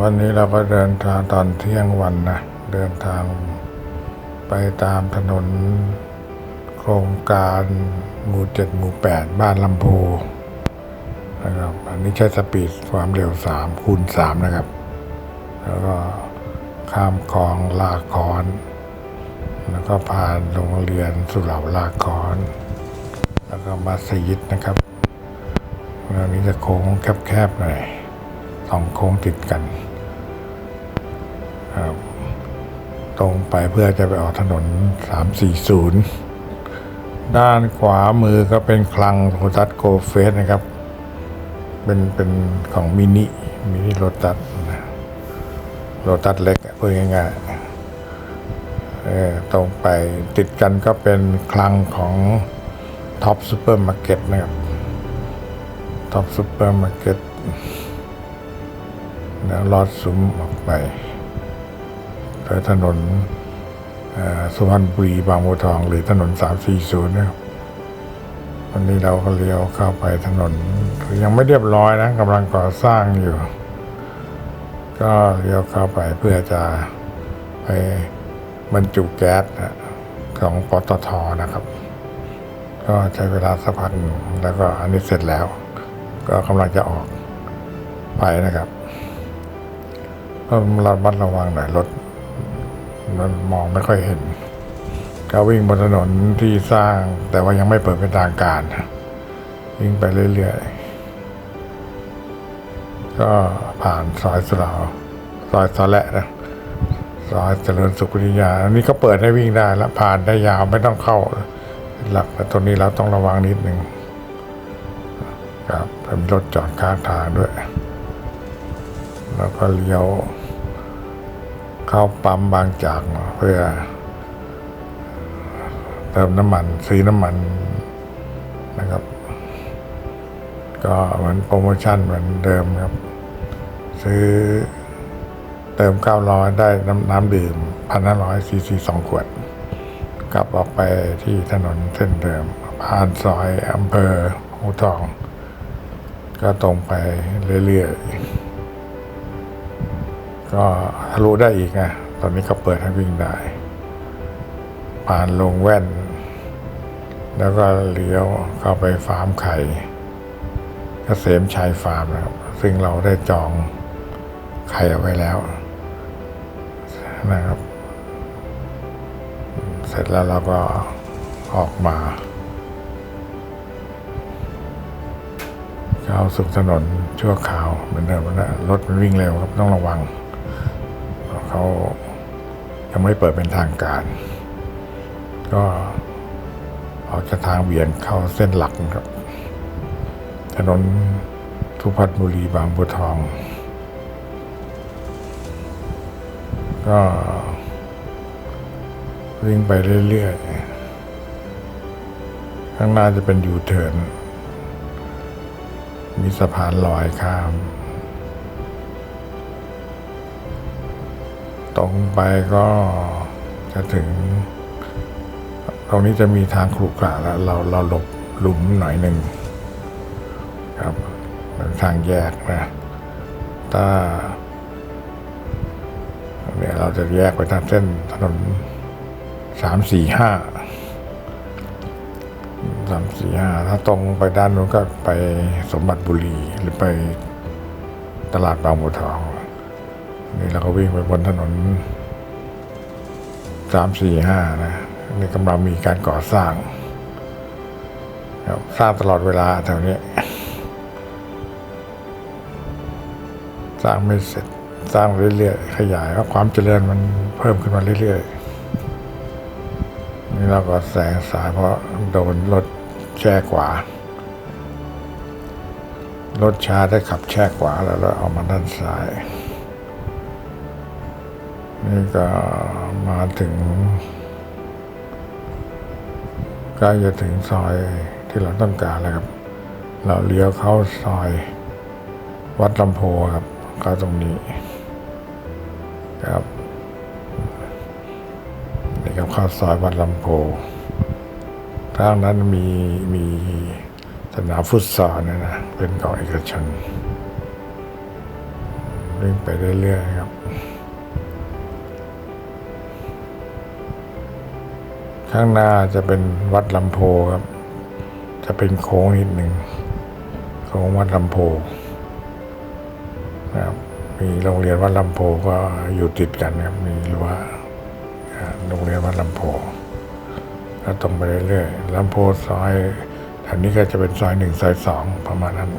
วันนี้เราก็เดินทางตอนเที่ยงวันนะ เดินทางไปตามถนนโครงการหมู่เจ็ดหมู่แปดบ้านลำโพนะครับอันนี้ใช้สปีดความเร็วสามคูณสามนะครับ แล้วก็ข้ามคลองลากคอน แล้วก็ผ่านโรงเรียนสุเหร่าลากคอน แล้วก็มัสยิดนะครับอันนี้จะโค้งแคบๆหน่อย สองโค้งติดกันครับตรงไปเพื่อจะไปออกถนน 340 ด้านขวามือก็เป็นคลังโรตัสโกเฟสนะครับ เป็นเป็นของมินิมินิโรตัสโรตัสเล็กอะพูดง่ายๆตรงไปติดกันก็เป็นคลังของท็อปซูเปอร์มาร์เก็ตนะครับท็อปซูเปอร์มาร์เก็ต แล้วลอดซุ้มออกไปโดยถนนสุพรรณบุรีบางบัวทอง หรือถนน 340นะครับวันนี้เราก็เลี้ยวเข้าไปถนน ยังไม่เรียบร้อยนะกำลังก่อสร้างอยู่ ก็เลี้ยวเข้าไปเพื่อจะไปบรรจุแก๊สของปตทนะครับ ก็ใช้เวลาสักพักหนึ่งแล้วก็อันนี้เสร็จแล้ว ก็กำลังจะออกไปนะครับ ก็ระมัดระวังหน่อยรถมันมองไม่ค่อยเห็นก็วิ่งบนถนนที่สร้าง แต่ว่ายังไม่เปิดเป็นทางการ วิ่งไปเรื่อยๆ ก็ผ่านซอยสุเหราซอยสอแหละนะซอยเจริญสุขวิทยาอันนี้ก็เปิดให้วิ่งได้แล้วผ่านได้ยาวไม่ต้องเข้า หลักแต่ตรงนี้เราต้องระวังนิดหนึ่งครับมีรถจอดข้างทางด้วย แล้วก็เลี้ยว เข้าปั๊มบางจากเพื่อ เติมน้ำมันซื้อน้ำมันนะครับ ก็เหมือนโปรโมชั่นเหมือนเดิมครับ ซื้อเติม 900 ได้น้ำน้ำดื่ม1,500ซีซีสองขวด กลับออกไปที่ถนนเส้นเดิม ผ่านซอยอำเภอหูทอง ก็ตรงไปเรื่อยๆ ก็ทะลุได้อีกนะตอนนี้เขาเปิดให้วิ่งได้ ผ่านลงแว่น แล้วก็เลี้ยวเข้าไปฟาร์มไข่กเกษมชัยฟาร์มนะครับ ซึ่งเราได้จองไข่เอาไว้แล้วนะครับ เสร็จแล้วเราก็ออกมาเข้าสู่ถนนชั่วคราวเหมือนเดิมนะรถมันวิ่งเร็วครับต้องระวัง เขายังไม่เปิดเป็นทางการ ก็ออกจากทางเวียนเข้าเส้นหลักครับ ถนนทุพัฒน์บุรีบางบัวทอง ก็วิ่งไปเรื่อยๆ ข้างหน้าจะเป็นยูเทิร์นมีสะพานลอยข้าม ตรงไปก็จะถึง ตรงนี้จะมีทางขรุขระแล้วเราเราหลบหลุมหน่อยหนึ่งครับเป็นทางแยกนะถ้าเนี่ยเราจะแยกไปทางเส้นถนนสามสี่ห้าสามสี่ห้าถ้าตรงไปด้านนู้นก็ไปสมบัติบุรีหรือไปตลาดบางบัวทอง นี่เราก็วิ่งไปบนถนนสามสี่ห้านะนี่กำลังมีการก่อสร้างครับสร้างตลอดเวลาแถวนี้ สร้างไม่เสร็จสร้างเรื่อยๆขยายเพราะความเจริญมันเพิ่มขึ้นมาเรื่อยๆนี่เราก็แสงสายเพราะโดนรถแช่ขวารถช้าได้ขับแช่ขวาแล้วเราเอามาด้านซ้าย นี่ก็มาถึงใกล้จะถึงซอยที่เราต้องการแล้วครับ เราเลี้ยวเข้าซอย วัดลำโพครับ ก็ตรงนี้ครับนี่ครับเข้าซอยวัดลำโพทางนั้นมีมีสนามฟุตซอลนยนะเป็นของเอกชนวิ่งไปเรื่อยๆครับ ข้างหน้าจะเป็นวัดลำโพครับ จะเป็นโค้งนิดหนึ่งโค้งวัดลำโพนะครับมีโรงเรียนวัดลำโพก็อยู่ติดกันครับมีรั้วโรงเรียนวัดลำโพแล้วตรงไปเรื่อยๆลำโพซอยแถวนี้ก็จะเป็นซอยหนึ่งซอยสองประมาณนั้น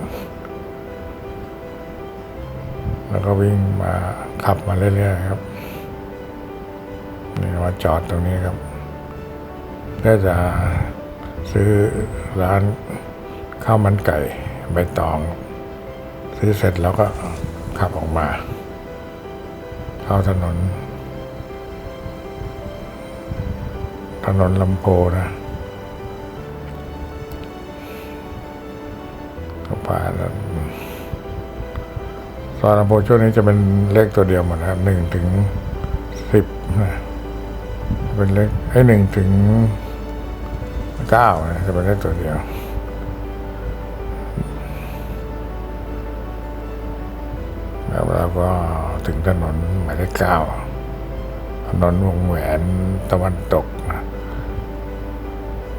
แล้วก็วิ่งมาขับมาเรื่อยๆครับนี่มาจอดตรงนี้ครับ ก็จะซื้อร้านข้าวมันไก่ใบตอง ซื้อเสร็จแล้วก็ขับออกมา เข้าถนน ถนนลำโพนะก็ผ่านซอยลำโพช่วงนี้จะเป็นเลขตัวเดียวหมดนะครับหนึ่งถึงสิบนะเป็นเลขให้หนึ่งถึง เก้านะจะเป็นเลขตัวเดียวแล้วเราก็ถึงถนนหมายเลขเก้าถนนวงแหวนตะวันตก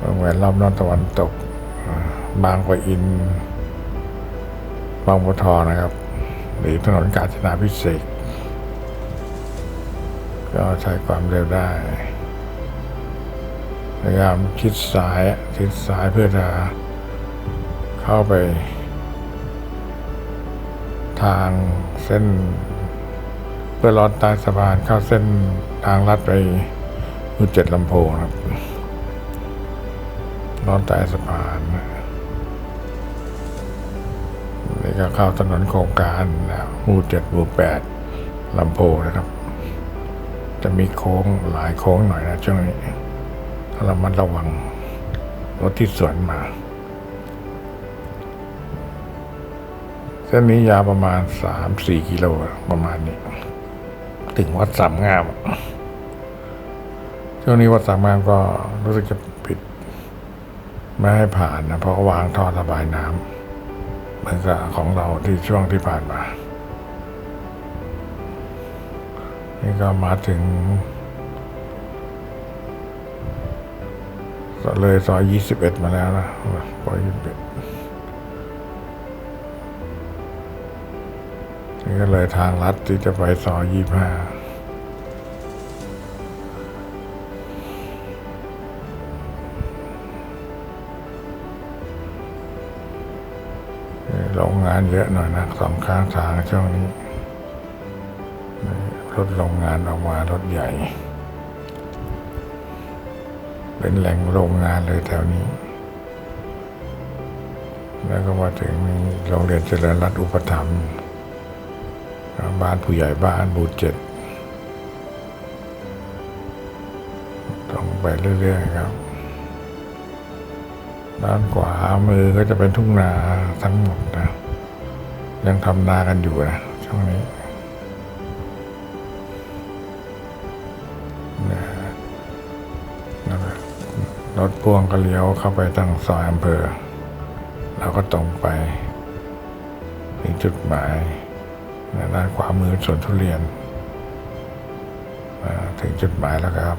วงแหวนรอบนอกตะวันตกอ่าบางปะอิน บางบัวทองนะครับ หรือถนนกาญจนาพิเศษก็ใช้ความเร็วได้ พยายามชิดซ้ายชิดซ้ายเพื่อจะเข้าไป ทางเส้น เพื่อลอดใต้สะพานเข้าเส้นทางลัดไปอุเจ็ดลำโพงครับลอดใต้สะพานนี่ก็เข้าถนนโครงการนะหมู่เจ็ดหูแปดลำโพงนะครับ จะมีโค้งหลายโค้งหน่อยนะช่วงนี้ เรามันระวังรถที่สวนมา เส้นนี้ยาวประมาณสามสี่กิโลประมาณนี้ ถึงวัดสามงาม ช่วงนี้วัดสามงามก็รู้สึกจะปิด ไม่ให้ผ่านนะ เพราะวางท่อระบายน้ำเหมือนกับของเราที่ช่วงที่ผ่านมา นี่ก็มาถึง เลยซอยยี่สิบเอ็ดมาแล้วนะซอยยี่สิบเอ็ดนี่ก็เลยทางลัดที่จะไปซอยยี่ห้าโรงงานเยอะหน่อยนะสองข้างทางช่วงนี้รถโรงงานออกมารถใหญ่ เป็นแหล่งโรงงานเลยแถวนี้ แล้วก็มาถึงโรงเรียนเจริญรัตอุปถัมภ์บ้านผู้ใหญ่บ้านบูเจ็ดต้องไปเรื่อยๆครับ ด้านขวามือก็จะเป็นทุ่งนาทั้งหมดนะ ยังทำนากันอยู่นะช่วงนี้ รถพ่วงก็เลี้ยวเข้าไปทางซอยอำเภอเราก็ตรงไปถึงจุดหมายนด้านขวามือสวนทุเรียนอ่าถึงจุดหมายแล้วครับ